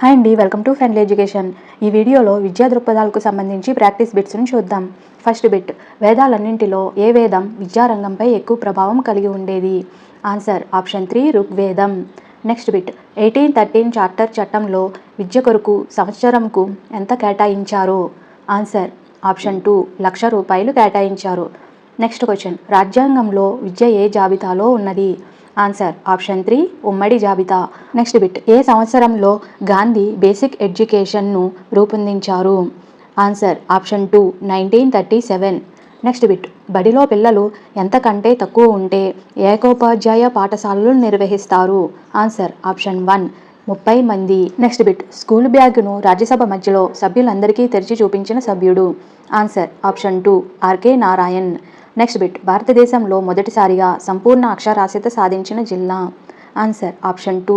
Hi అండి welcome to friendly education ఈ వీడియోలో విద్యా దృక్పథాలకు సంబంధించి ప్రాక్టీస్ బిట్స్ను చూద్దాం. ఫస్ట్ బిట్ వేదాలన్నింటిలో ఏ వేదం విద్యారంగంపై ఎక్కువ ప్రభావం కలిగి ఉండేది? ఆన్సర్ ఆప్షన్ త్రీ ఋగ్వేదం. Next bit eighteen thirteen charter చట్టంలో విద్య కొరకు సంవత్సరంకు ఎంత కేటాయించారు? ఆన్సర్ ఆప్షన్ టూ లక్ష రూపాయలు కేటాయించారు. నెక్స్ట్ క్వశ్చన్ రాజ్యాంగంలో విద్య ఏ జాబితాలో ఉన్నది? ఆన్సర్. ఆప్షన్ త్రీ ఉమ్మడి జాబితా. Next bit. ఏ సంవత్సరంలో గాంధీ బేసిక్ ఎడ్యుకేషన్ను రూపొందించారు? Answer. Option two nineteen thirty seven. Next bit. బడిలో పిల్లలు ఎంతకంటే తక్కువ ఉంటే ఏకోపాధ్యాయ పాఠశాలలు నిర్వహిస్తారు? ఆన్సర్. ఆప్షన్ వన్ ముప్పై మంది. Next bit. స్కూల్ బ్యాగ్ను రాజ్యసభ మధ్యలో సభ్యులందరికీ తెరిచి చూపించిన సభ్యుడు. Answer. Option two R K Narayan. Next bit. భారతదేశంలో మొదటిసారిగా సంపూర్ణ అక్షరాస్యత సాధించిన జిల్లా. Answer option two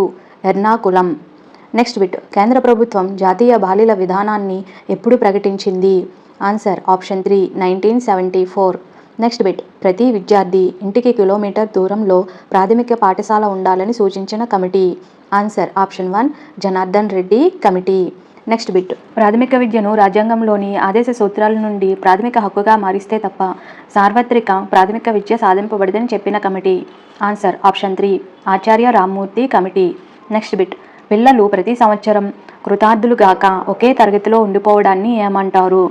Ernakulam next bit. కేంద్ర ప్రభుత్వం జాతీయ బాలిల విధానాన్ని ఎప్పుడు ప్రకటించింది? Answer option three nineteen seventy four. Next bit. ప్రతి విద్యార్థి ఇంటికి కిలోమీటర్ దూరంలో ప్రాథమిక పాఠశాల ఉండాలని సూచించిన committee. Answer option one Janardhan Reddy committee. Next bit. ప్రాథమిక విద్యను రాజ్యాంగంలోని ఆదేశ సూత్రాల నుండి ప్రాథమిక హక్కుగా మారిస్తే తప్ప సార్వత్రిక ప్రాథమిక విద్య సాధింపబడదని చెప్పిన committee. Answer option three. Acharya Rammurthy committee. Next bit. పిల్లలు ప్రతి సంవత్సరం కృతార్థులుగాక ఒకే తరగతిలో ఉండిపోవడాన్ని ఏమంటారు?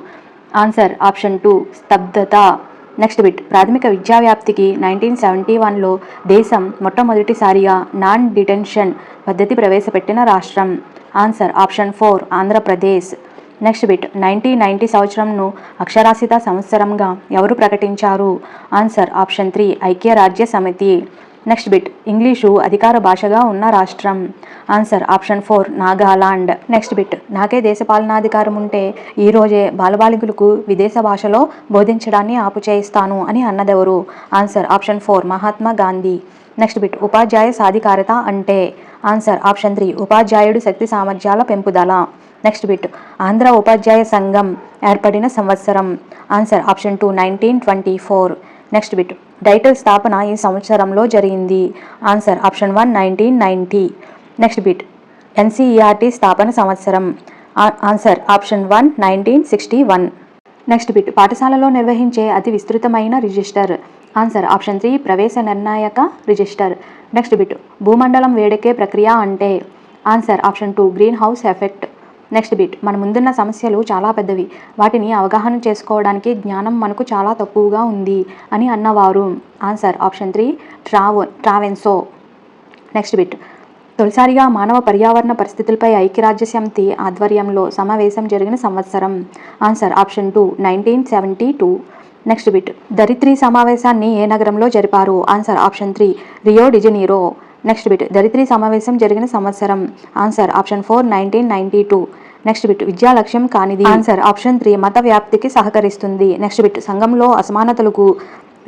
Answer option two. స్తబ్దత. Next bit. ప్రాథమిక విద్యా వ్యాప్తికి నైన్టీన్ సెవెంటీ వన్లో దేశం మొట్టమొదటిసారిగా నాన్ డిటెన్షన్ పద్ధతి ప్రవేశపెట్టిన రాష్ట్రం. Answer option four Andhra Pradesh. Next bit nineteen ninety సంవత్సరంను అక్షరాస్యత సంవత్సరంగా ఎవరు ప్రకటించారు? ఆన్సర్ ఆప్షన్ త్రీ ఐక్యరాజ్య సమితి నెక్స్ట్ బిట్ ఇంగ్లీషు అధికార భాషగా ఉన్న రాష్ట్రం. Answer option four Nagaland. Next bit నాకే దేశపాలనాధికారం ఉంటే ఈ రోజే బాలబాలికలకు విదేశ భాషలో బోధించడాన్ని ఆపు చేయిస్తాను అని అన్నదెవరు? Answer option four Mahatma Gandhi. Next bit ఉపాధ్యాయ సాధికారత అంటే. ఆన్సర్ ఆప్షన్ త్రీ ఉపాధ్యాయుడు శక్తి సామర్థ్యాల పెంపుదల. నెక్స్ట్ బిట్ ఆంధ్ర ఉపాధ్యాయ సంఘం ఏర్పడిన సంవత్సరం. Answer option two nineteen twenty four next bit డైటల్ స్థాపన ఈ సంవత్సరంలో జరిగింది. Answer option one nineteen ninety next bit NCERT స్థాపన సంవత్సరం. Answer option one nineteen sixty one next bit పాఠశాలలో నిర్వహించే అతి విస్తృతమైన రిజిస్టర్ ఆన్సర్ ఆప్షన్ త్రీ ప్రవేశ నిర్ణాయక రిజిస్టర్ నెక్స్ట్ బిట్ భూమండలం వేడెక్కే ప్రక్రియ అంటే. Answer option two greenhouse effect next bit. మన ముందున్న సమస్యలు చాలా పెద్దవి. వాటిని అవగాహన చేసుకోవడానికి జ్ఞానం మనకు చాలా తక్కువగా ఉంది అని అన్నవారు. ఆన్సర్ ఆప్షన్ త్రీ ట్రావో ట్రావెన్సో. Next bit. తొలిసారిగా మానవ పర్యావరణ పరిస్థితులపై ఐక్యరాజ్య సమితి ఆధ్వర్యంలో సమావేశం జరిగిన సంవత్సరం. Answer option two nineteen seventy two. Next bit. దరిత్రి సమావేశాన్ని ఏ నగరంలో జరిపారు? Answer option three Rio de Janeiro next bit. దరిత్రి సమావేశం జరిగిన సంవత్సరం. Answer option four nineteen ninety two. Next bit విద్యా లక్ష్యం కానిది. ఆన్సర్ ఆప్షన్ త్రీ మత వ్యాప్తికి సహకరిస్తుంది. నెక్స్ట్ బిట్ సంఘంలో అసమానతలకు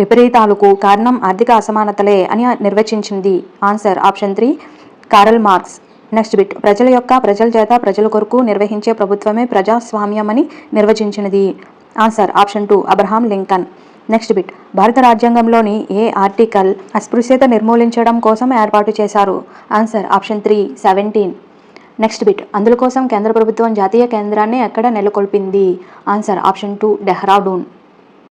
విపరీతాలకు కారణం ఆర్థిక అసమానతలే అని నిర్వచించింది. Answer option three Karl Marx next bit ప్రజల యొక్క ప్రజల చేత ప్రజల కొరకు నిర్వహించే ప్రభుత్వమే ప్రజాస్వామ్యం అని నిర్వచించినది. Answer option two Abraham Lincoln next bit భారత రాజ్యాంగంలోని ఏ ఆర్టికల్ అస్పృశ్యత నిర్మూలించడం కోసం ఏర్పాటు చేశారు? Answer option three seventeen next bit అందుల కోసం కేంద్ర ప్రభుత్వం జాతీయ కేంద్రాన్ని ఎక్కడ నెలకొల్పింది? Answer option two Dehradun